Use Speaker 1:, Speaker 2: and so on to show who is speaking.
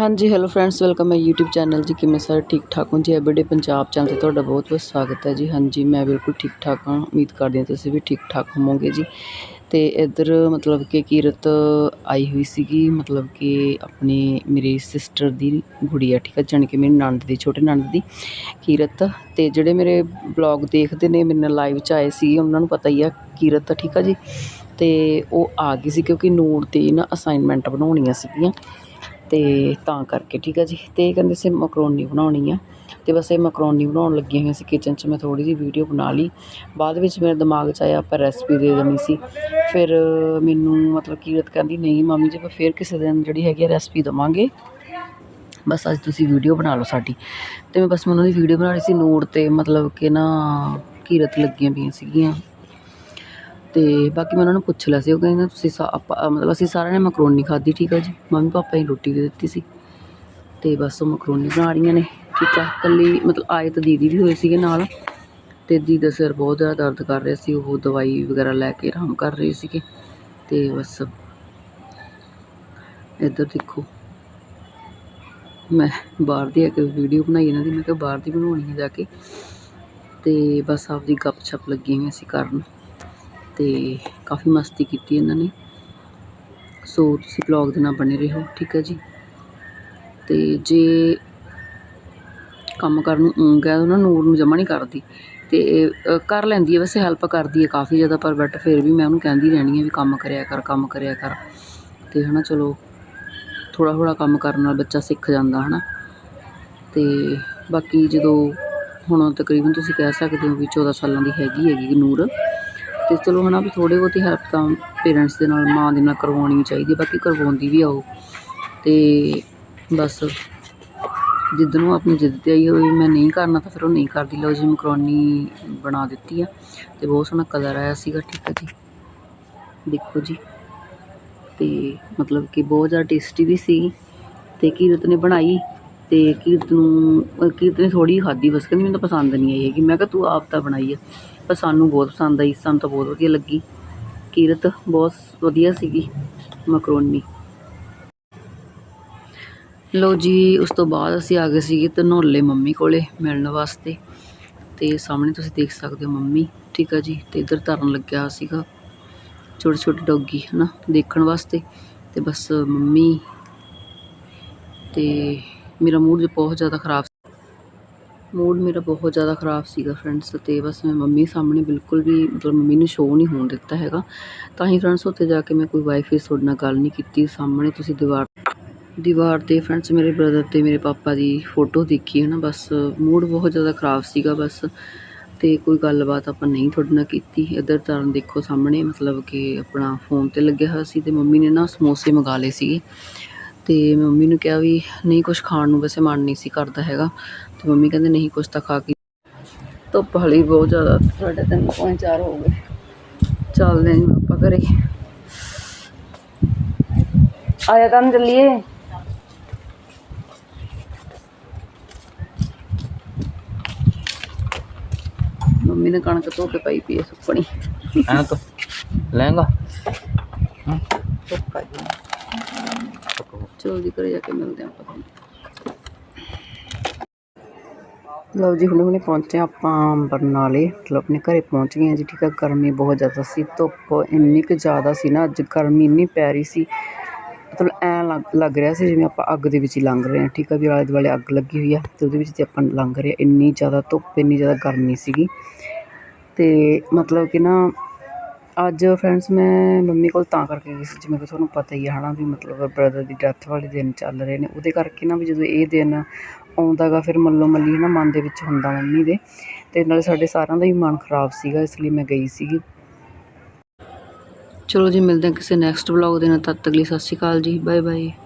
Speaker 1: ਹਾਂਜੀ hello friends welcome my YouTube channel ਜੀ। ਕਿਵੇਂ ਸਾਰੇ ਠੀਕ ਠਾਕ ਹੋ? ਜੀ ਐਵਰੀਡੇ ਪੰਜਾਬ ਚੈਨਲ ਤੇ ਤੁਹਾਡਾ ਬਹੁਤ ਬਹੁਤ ਸਵਾਗਤ ਹੈ ਜੀ। ਹਾਂਜੀ, ਮੈਂ ਬਿਲਕੁਲ ਠੀਕ ਠਾਕ ਹਾਂ। ਉਮੀਦ ਕਰਦੀ ਹਾਂ ਤੁਸੀਂ ਵੀ ਠੀਕ ਠਾਕ ਹੋਵੋਗੇ ਜੀ। ਤੇ ਇੱਧਰ ਮਤਲਬ ਕਿ ਕੀਰਤ ਆਈ ਹੋਈ ਸੀਗੀ, ਮਤਲਬ ਕਿ ਆਪਣੀ ਮੇਰੀ ਸਿਸਟਰ ਦੀ ਗੁੜੀਆ, ਠੀਕ ਹੈ, ਜਾਣੀ ਕਿ ਮੇਰੀ ਨਣਦ ਦੀ, ਛੋਟੇ ਨਣਦ ਦੀ ਕੀਰਤ। ਤੇ ਜਿਹੜੇ ਮੇਰੇ ਬਲੌਗ ਦੇਖਦੇ ਨੇ, ਮੇਰੇ ਨਾਲ ਲਾਈਵ 'ਚ ਆਏ ਸੀ ਉਹਨਾਂ ਨੂੰ ਪਤਾ ਹੀ ਆ ਕੀਰਤ, ਠੀਕ ਆ ਜੀ। ਤੇ ਉਹ ਆ ਗਈ ਸੀ ਕਿਉਂਕਿ ਨੂਰ ਤੇ ਨਾ ਅਸਾਈਨਮੈਂਟ ਬਣਾਉਣੀਆਂ ਸੀਗੀਆਂ। ਅਤੇ ਤਾਂ ਕਰਕੇ, ਠੀਕ ਆ ਜੀ? ਅਤੇ ਇਹ ਕਹਿੰਦੇ ਸੀ ਮਕਰੋਨੀ ਬਣਾਉਣੀ ਆ। ਅਤੇ ਬਸ ਇਹ ਮਕਰੋਨੀ ਬਣਾਉਣ ਲੱਗੀਆਂ ਹੋਈਆਂ ਸੀ ਕਿਚਨ 'ਚ, ਮੈਂ ਥੋੜ੍ਹੀ ਜਿਹੀ ਵੀਡੀਓ ਬਣਾ ਲਈ। ਬਾਅਦ ਵਿੱਚ ਮੇਰੇ ਦਿਮਾਗ 'ਚ ਆਇਆ ਆਪਾਂ ਰੈਸਪੀ ਦੇ ਦੇਣੀ ਸੀ। ਫਿਰ ਮੈਨੂੰ ਮਤਲਬ ਕੀਰਤ ਕਹਿੰਦੀ, ਨਹੀਂ ਮੰਮੀ ਜੀ, ਆਪਾਂ ਫਿਰ ਕਿਸੇ ਦਿਨ ਜਿਹੜੀ ਹੈਗੀ ਆ ਰੈਸਪੀ ਦੇਵਾਂਗੇ। ਬਸ ਅੱਜ ਤੁਸੀਂ ਵੀਡੀਓ ਬਣਾ ਲਓ ਸਾਡੀ। ਅਤੇ ਮੈਂ ਬਸ ਮੈਂ ਉਹਨਾਂ ਦੀ ਵੀਡੀਓ ਬਣਾ ਰਹੀ ਸੀ, ਨੂਰ ਤੇ ਮਤਲਬ ਕਿ ਨਾ ਕੀਰਤ ਲੱਗੀਆਂ ਪਈਆਂ ਸੀਗੀਆਂ। ਅਤੇ ਬਾਕੀ ਮੈਂ ਉਹਨਾਂ ਨੂੰ ਪੁੱਛ ਲਿਆ ਸੀ, ਉਹ ਕਹਿੰਦੇ ਤੁਸੀਂ ਸਾ, ਆਪਾਂ ਮਤਲਬ ਅਸੀਂ ਸਾਰਿਆਂ ਨੇ ਮਕਰੋਨੀ ਖਾਧੀ, ਠੀਕ ਆ ਜੀ? ਮੰਮੀ ਪਾਪਾ ਨੇ ਰੋਟੀ ਦੇ ਦਿੱਤੀ ਸੀ। ਅਤੇ ਬਸ ਉਹ ਮਕਰੋਨੀ ਬਣਾ ਰਹੀਆਂ ਨੇ, ਠੀਕ ਆ? ਇਕੱਲੀ ਮਤਲਬ ਆਏ ਤਾਂ ਦੀਦੀ ਵੀ ਹੋਏ ਸੀਗੇ ਨਾਲ। ਅਤੇ ਦੀਦੀ ਦਾ ਸਿਰ ਬਹੁਤ ਜ਼ਿਆਦਾ ਦਰਦ ਕਰ ਰਿਹਾ ਸੀ, ਉਹ ਦਵਾਈ ਵਗੈਰਾ ਲੈ ਕੇ ਆਰਾਮ ਕਰ ਰਹੇ ਸੀਗੇ। ਅਤੇ ਬਸ ਇੱਧਰ ਦੇਖੋ। ਮੈਂ ਬਾਹਰ ਦੀ ਆ ਕੇ ਵੀਡੀਓ ਬਣਾਈ ਇਹਨਾਂ ਦੀ, ਮੈਂ ਕਿਹਾ ਬਾਹਰ ਦੀ ਬਣਾਉਣੀ ਹੈ ਜਾ ਕੇ। ਅਤੇ ਬਸ ਆਪਦੀ ਗੱਪ ਗੱਪਸ਼ਪ ਲੱਗੀ ਹੋਈ ਸੀ ਕਰਨ। ਤੇ ਕਾਫੀ ਮਸਤੀ ਕੀਤੀ ਇਹਨਾਂ ਨੇ। ਸੋ ਤੁਸੀਂ ਵਲੌਗ ਦੇ ਨਾਲ ਬਣੇ ਰਹੋ, ਠੀਕ ਹੈ ਜੀ? ਤੇ ਜੇ ਕੰਮ ਕਰਨ ਨੂੰ ਊਂ ਕਹਿ ਦੋ ਨੂਰ ਨੂੰ ਜਮਾ ਨਹੀਂ ਕਰਦੀ। ਤੇ ਕਰ ਲੈਂਦੀ ਹੈ, ਵੈਸੇ ਹੈਲਪ ਕਰਦੀ ਹੈ ਕਾਫੀ ਜ਼ਿਆਦਾ, ਪਰ ਬਟ ਫਿਰ ਵੀ ਮੈਂ ਉਹਨੂੰ ਕਹਿੰਦੀ ਰਹਿਣੀ ਹੈ ਵੀ ਕੰਮ ਕਰਿਆ ਕਰ, ਕੰਮ ਕਰਿਆ ਕਰ। ਤੇ ਹਨਾ, ਚਲੋ ਥੋੜਾ ਥੋੜਾ ਕੰਮ ਕਰਨ ਨਾਲ ਬੱਚਾ ਸਿੱਖ ਜਾਂਦਾ, ਹਨਾ? ਤੇ ਬਾਕੀ ਜਦੋਂ ਹੁਣ ਤਕਰੀਬਨ ਤੁਸੀਂ ਕਹਿ ਸਕਦੇ ਹੋ ਵੀ 14 ਸਾਲਾਂ ਦੀ ਹੈਗੀ ਹੈਗੀ ਨੂਰ। ਤੇ ਚਲੋ ਹਨਾ ਵੀ ਥੋੜੇ ਬਹੁਤੀ ਹੈਲਪ ਤਾਂ ਪੇਰੈਂਟਸ ਦੇ ਨਾਲ, ਮਾਂ ਦੇ ਨਾਲ ਕਰਵਾਉਣੀ ਚਾਹੀਦੀ ਹੈ ਬਾਕੀ ਕਰਵਾਉਂਦੀ ਵੀ ਆਓ ਉਹ। ਤੇ ਬਸ ਜਿੱਦਣ ਉਹ ਆਪਣੀ ਜਿੱਦ ਤੇ ਆਈ ਹੋਵੇ ਮੈਂ ਨਹੀਂ ਕਰਨਾ ਤਾਂ ਫਿਰ ਉਹ ਨਹੀਂ ਕਰਦੀ। ਲਓ ਜੀ, ਮਕਰੋਨੀ ਬਣਾ ਦਿੱਤੀ ਆ ਤੇ ਬਹੁਤ ਸੋਹਣਾ ਕਲਰ ਆਇਆ ਸੀਗਾ, ਠੀਕ ਹੈ ਜੀ। ਦੇਖੋ ਜੀ। ਤੇ ਮਤਲਬ ਕਿ ਬਹੁਤ ਜ਼ਿਆਦਾ ਟੇਸਟੀ ਵੀ ਸੀ ਤੇ ਕੀਰਤ ਨੇ ਬਣਾਈ। ਅਤੇ ਕੀਰਤ ਨੂੰ ਕੀਰਤ ਨੇ ਥੋੜੀ ਖਾਧੀ, ਬਸ ਕਹਿੰਦੀ ਮੈਨੂੰ ਤਾਂ ਪਸੰਦ ਨਹੀਂ ਆਈ ਹੈਗੀ। ਮੈਂ ਕਿਹਾ, ਤੂੰ ਆਪ ਤਾਂ ਬਣਾਈ ਆ, ਪਰ ਸਾਨੂੰ ਬਹੁਤ ਪਸੰਦ ਆਈ, ਸਾਨੂੰ ਤਾਂ ਬਹੁਤ ਵਧੀਆ ਲੱਗੀ। ਕੀਰਤ ਬਹੁਤ ਵਧੀਆ ਸੀਗੀ, ਮਕਰੋਨੀ। ਲੋ ਜੀ, ਉਸ ਤੋਂ ਬਾਅਦ ਅਸੀਂ ਆ ਗਏ ਸੀਗੇ ਧਨੋਲੇ ਮੰਮੀ ਕੋਲੇ ਮਿਲਣ ਵਾਸਤੇ। ਤੇ ਸਾਹਮਣੇ ਤੁਸੀਂ ਦੇਖ ਸਕਦੇ ਹੋ ਮੰਮੀ, ਠੀਕ ਆ ਜੀ? ਤੇ ਇੱਧਰ ਧਰਨ ਲੱਗਿਆ ਸੀਗਾ ਛੋਟੇ ਛੋਟੇ ਡੌਗੀ, ਹਨਾ, ਦੇਖਣ ਵਾਸਤੇ। ਤੇ ਬਸ ਮੰਮੀ ਤੇ ਮੇਰਾ ਮੂਡ ਬਹੁਤ ਜ਼ਿਆਦਾ ਖਰਾਬ ਮੂਡ ਮੇਰਾ ਬਹੁਤ ਜ਼ਿਆਦਾ ਖਰਾਬ ਸੀਗਾ ਫਰੈਂਡਸ ਤੇ ਬਸ ਮੈਂ ਮੰਮੀ ਸਾਹਮਣੇ ਬਿਲਕੁਲ ਵੀ ਮਤਲਬ ਮੰਮੀ ਨੂੰ ਸ਼ੋਅ ਨਹੀਂ ਹੋਣ ਦਿੱਤਾ ਹੈਗਾ। ਤਾਂ ਹੀ ਫਰੈਂਡਸ ਉੱਥੇ ਜਾ ਕੇ ਮੈਂ ਕੋਈ ਵਾਈਫਾਈ ਤੁਹਾਡੇ ਨਾਲ ਗੱਲ ਨਹੀਂ ਕੀਤੀ, ਸਾਹਮਣੇ ਤੁਸੀਂ ਦੀਵਾਰ ਦੀਵਾਰ ਤੇ ਫਰੈਂਡਸ ਮੇਰੇ ਬ੍ਰਦਰ ਤੇ ਮੇਰੇ ਪਾਪਾ ਦੀ ਫੋਟੋ ਦੇਖੀ ਹੈ ਨਾ, ਬਸ ਮੂਡ ਬਹੁਤ ਜ਼ਿਆਦਾ ਖਰਾਬ ਸੀਗਾ ਬਸ। ਤੇ ਕੋਈ ਗੱਲਬਾਤ ਆਪਾਂ ਨਹੀਂ ਤੁਹਾਡੇ ਨਾਲ ਕੀਤੀ। ਇੱਧਰ ਤਰਨ ਦੇਖੋ ਸਾਹਮਣੇ ਮਤਲਬ ਕਿ ਆਪਣਾ ਫੋਨ ਤੇ ਲੱਗਿਆ ਹੋਇਆ ਸੀ ਤੇ ਮੰਮੀ ਨੇ ਨਾ ਸਮੋਸੇ ਮੰਗਾ ਲਏ ਸੀਗੇ। ਤੇ ਮੰਮੀ ਨੂੰ ਕਿਹਾ ਵੀ ਨਹੀਂ ਕੁਝ ਖਾਣ ਨੂੰ ਵੈਸੇ ਮਨ ਨਹੀਂ ਸੀ ਕਰਦਾ ਹੈਗਾ। ਤੇ ਮੰਮੀ ਕਹਿੰਦੇ ਨਹੀਂ ਕੁਝ ਤਾਂ ਖਾ ਕੇ ਧੁੱਪ ਹਲੀ ਬਹੁਤ ਜ਼ਿਆਦਾ ਸਾਢੇ ਤਿੰਨ ਪੌਣੇ ਚਾਰ ਹੋ ਗਏ। ਚੱਲਦੇ ਹਾਂ ਆਪਾਂ ਘਰੇ। ਆਇਆ ਤਾਂ ਚੱਲੀਏ? ਮੰਮੀ ਨੇ ਕਣਕ ਧੋ ਕੇ ਪਾਈ ਪਈ ਹੈ ਸੁੱਕਣੀ।
Speaker 2: ਐਂ ਤਾਂ ਲਹਿੰਗਾ।
Speaker 1: ਧੁੱਪ ਆ ਗਈ। ਚਲੋ ਜੀ, ਘਰੇ ਜਾ ਕੇ ਮਿਲਦੇ ਹਾਂ ਆਪਾਂ। ਲਓ ਜੀ, ਹੁਣੇ ਹੁਣੇ ਪਹੁੰਚੇ ਆਪਾਂ ਬਰਨਾਲੇ ਮਤਲਬ ਆਪਣੇ ਘਰੇ ਪਹੁੰਚ ਗਏ ਹਾਂ ਜੀ, ਠੀਕ ਆ। ਗਰਮੀ ਬਹੁਤ ਜ਼ਿਆਦਾ ਸੀ, ਧੁੱਪ ਇੰਨੀ ਕੁ ਜ਼ਿਆਦਾ ਸੀ ਨਾ, ਅੱਜ ਗਰਮੀ ਇੰਨੀ ਪੈ ਰਹੀ ਸੀ। ਮਤਲਬ ਐਂ ਲੱਗ ਲੱਗ ਰਿਹਾ ਸੀ ਜਿਵੇਂ ਆਪਾਂ ਅੱਗ ਦੇ ਵਿੱਚ ਹੀ ਲੰਘ ਰਹੇ ਹਾਂ, ਠੀਕ ਆ, ਵੀ ਆਲੇ ਦੁਆਲੇ ਅੱਗ ਲੱਗੀ ਹੋਈ ਆ, ਤੇ ਉਹਦੇ ਵਿੱਚ ਤੇ ਆਪਾਂ ਲੰਘ ਰਹੇ ਹਾਂ। ਇੰਨੀ ਜ਼ਿਆਦਾ ਧੁੱਪ, ਇੰਨੀ ਜ਼ਿਆਦਾ ਗਰਮੀ ਸੀਗੀ। ਤੇ ਮਤਲਬ ਕਿ ਨਾ ਅੱਜ ਫਰੈਂਡਸ ਮੈਂ ਮੰਮੀ ਕੋਲ ਤਾਂ ਕਰਕੇ ਗਈ ਸੀ, ਜਿਵੇਂ ਕਿ ਤੁਹਾਨੂੰ ਪਤਾ ਹੀ ਆ ਹੈ ਨਾ ਵੀ ਮਤਲਬ ਬ੍ਰਦਰ ਦੀ ਡੈਥ ਵਾਲੇ ਦਿਨ ਚੱਲ ਰਹੇ ਨੇ, ਉਹਦੇ ਕਰਕੇ ਨਾ ਵੀ ਜਦੋਂ ਇਹ ਦਿਨ ਆਉਂਦਾ ਗਾ ਫਿਰ ਮੱਲੋ ਮੱਲੀ ਨਾ ਮਨ ਦੇ ਵਿੱਚ ਹੁੰਦਾ ਮੰਮੀ ਦੇ ਅਤੇ ਨਾਲੇ ਸਾਡੇ ਸਾਰਿਆਂ ਦਾ ਵੀ ਮਨ ਖਰਾਬ ਸੀਗਾ, ਇਸ ਲਈ ਮੈਂ ਗਈ ਸੀਗੀ। ਚਲੋ ਜੀ, ਮਿਲਦੇ ਹਾਂ ਕਿਸੇ ਨੈਕਸਟ ਵਲੌਗ ਦੇ ਨਾਲ, ਤਦ ਤੱਕ ਲਈ ਸਤਿ ਸ਼੍ਰੀ ਅਕਾਲ ਜੀ ਬਾਏ ਬਾਏ